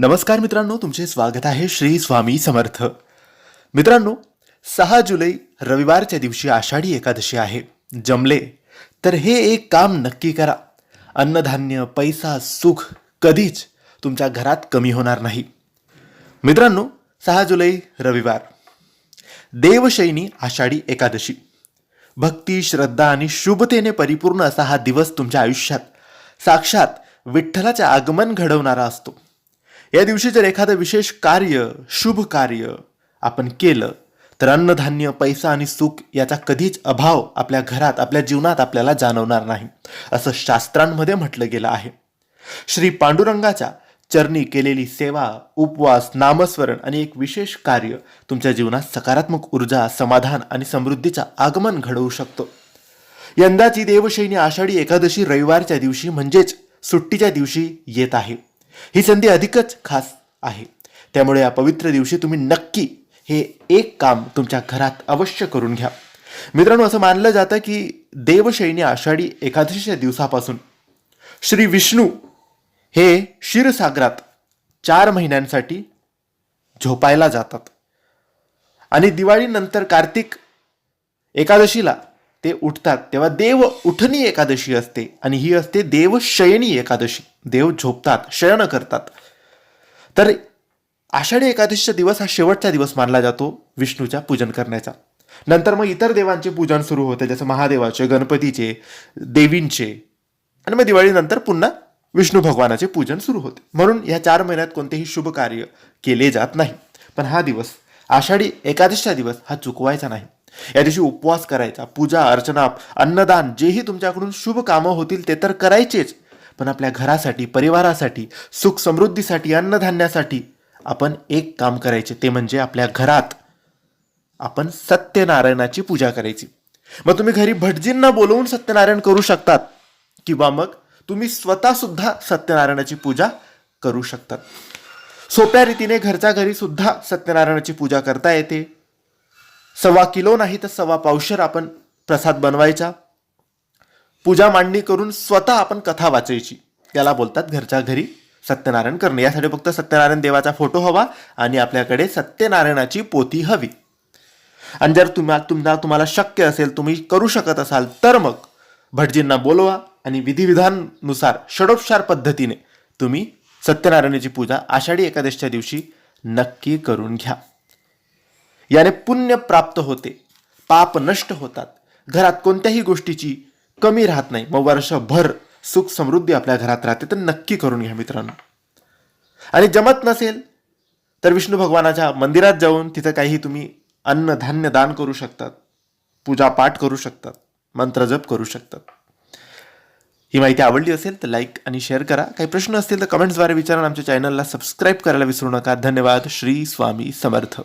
नमस्कार मित्रांनो तुमचे स्वागत आहे श्री स्वामी समर्थ. मित्रांनो सहा जुलै रविवारच्या दिवशी आषाढी एकादशी आहे. जमले तर हे एक काम नक्की करा. अन्नधान्य पैसा सुख कधीच तुमच्या घरात कमी होणार नाही. मित्रांनो सहा जुलै रविवार. देवशैनी आषाढी एकादशी. भक्ती श्रद्धा आणि शुभतेने परिपूर्ण असा हा दिवस तुमच्या आयुष्यात साक्षात विठ्ठलाचे आगमन घडवणारा असतो. या दिवशी जर एखादं विशेष कार्य शुभ कार्य आपण केलं तर अन्नधान्य पैसा आणि सुख याचा कधीच अभाव आपल्या घरात आपल्या जीवनात आपल्याला जाणवणार नाही असं शास्त्रांमध्ये म्हटलं गेलं आहे. श्री पांडुरंगाच्या चरणी केलेली सेवा उपवास नामस्मरण आणि एक विशेष कार्य तुमच्या जीवनात सकारात्मक ऊर्जा समाधान आणि समृद्धीचा आगमन घडवू शकतो. यंदाची देवशैनी आषाढी एकादशी रविवारच्या दिवशी म्हणजेच सुट्टीच्या दिवशी येत आहे. ही संधी अधिकच खास आहे. त्यामुळे या पवित्र दिवशी तुम्ही नक्की हे एक काम तुमच्या घरात अवश्य करून घ्या. मित्रांनो असं मानलं जातं की देवशैनी आषाढी एकादशीच्या दिवसापासून श्री विष्णू हे क्षीरसागरात चार महिन्यांसाठी झोपायला जातात. आणि दिवाळीनंतर कार्तिक एकादशीला ते उठतात. तेव्हा देव उठणी एकादशी असते आणि ही असते देवशयनी एकादशी. देव झोपतात शयन करतात. तर आषाढी एकादशीचा दिवस हा शेवटचा दिवस मानला जातो विष्णूच्या पूजन करण्याचा. नंतर मग इतर देवांचे पूजन सुरू होते जसं महादेवाचे गणपतीचे देवींचे. आणि मग दिवाळीनंतर पुन्हा विष्णू भगवानाचे पूजन सुरू होते. म्हणून या चार महिन्यात कोणतेही शुभ कार्य केले जात नाही. पण हा दिवस आषाढी एकादशीचा दिवस हा चुकवायचा नाही. या दिवशी उपवास करायचा पूजा अर्चना अन्नदान जेही तुमच्याकडून शुभ कामं होतील ते तर करायचेच. पण आपल्या घरासाठी परिवारासाठी सुख समृद्धीसाठी अन्नधान्यासाठी आपण एक काम करायचे ते म्हणजे आपल्या घरात आपण सत्यनारायणाची पूजा करायची. मग तुम्ही घरी भटजींना बोलवून सत्यनारायण करू शकतात किंवा मग तुम्ही स्वतः सुद्धा सत्यनारायणाची पूजा करू शकतात. सोप्या रीतीने घरच्या घरी सुद्धा सत्यनारायणाची पूजा करता येते. सव्वा किलो नाही तर सव्वा पावशर आपण प्रसाद बनवायचा. पूजा मांडणी करून स्वतः आपण कथा वाचायची. याला बोलतात घरच्या घरी सत्यनारायण करणे. यासाठी फक्त सत्यनारायण देवाचा फोटो हवा आणि आपल्याकडे सत्यनारायणाची पोथी हवी. आणि जर तुम्हा तुम्हाला तुम्हाला शक्य असेल तुम्ही करू शकत असाल तर मग भटजींना बोलवा आणि विधिविधानुसार षडोपचार पद्धतीने तुम्ही सत्यनारायणाची पूजा आषाढी एकादशीच्या दिवशी नक्की करून घ्या. याने पुण्य प्राप्त होते. पाप नष्ट होतात. घरात कोणत्याही गोष्टीची कमी राहत नाही. मग वर्षभर सुख समृद्धी आपल्या घरात राहते. तर नक्की करून घ्या मित्रांनो. आणि जमत नसेल तर विष्णू भगवानाच्या मंदिरात जाऊन तिथं काही तुम्ही अन्न धान्य दान करू शकतात. पूजापाठ करू शकतात. मंत्रजप करू शकतात. ही माहिती आवडली असेल तर लाईक आणि शेअर करा. काही प्रश्न असतील तर कमेंट्सद्वारे विचारा आमच्या चॅनलला सबस्क्राईब करायला विसरू नका. धन्यवाद. श्री स्वामी समर्थ.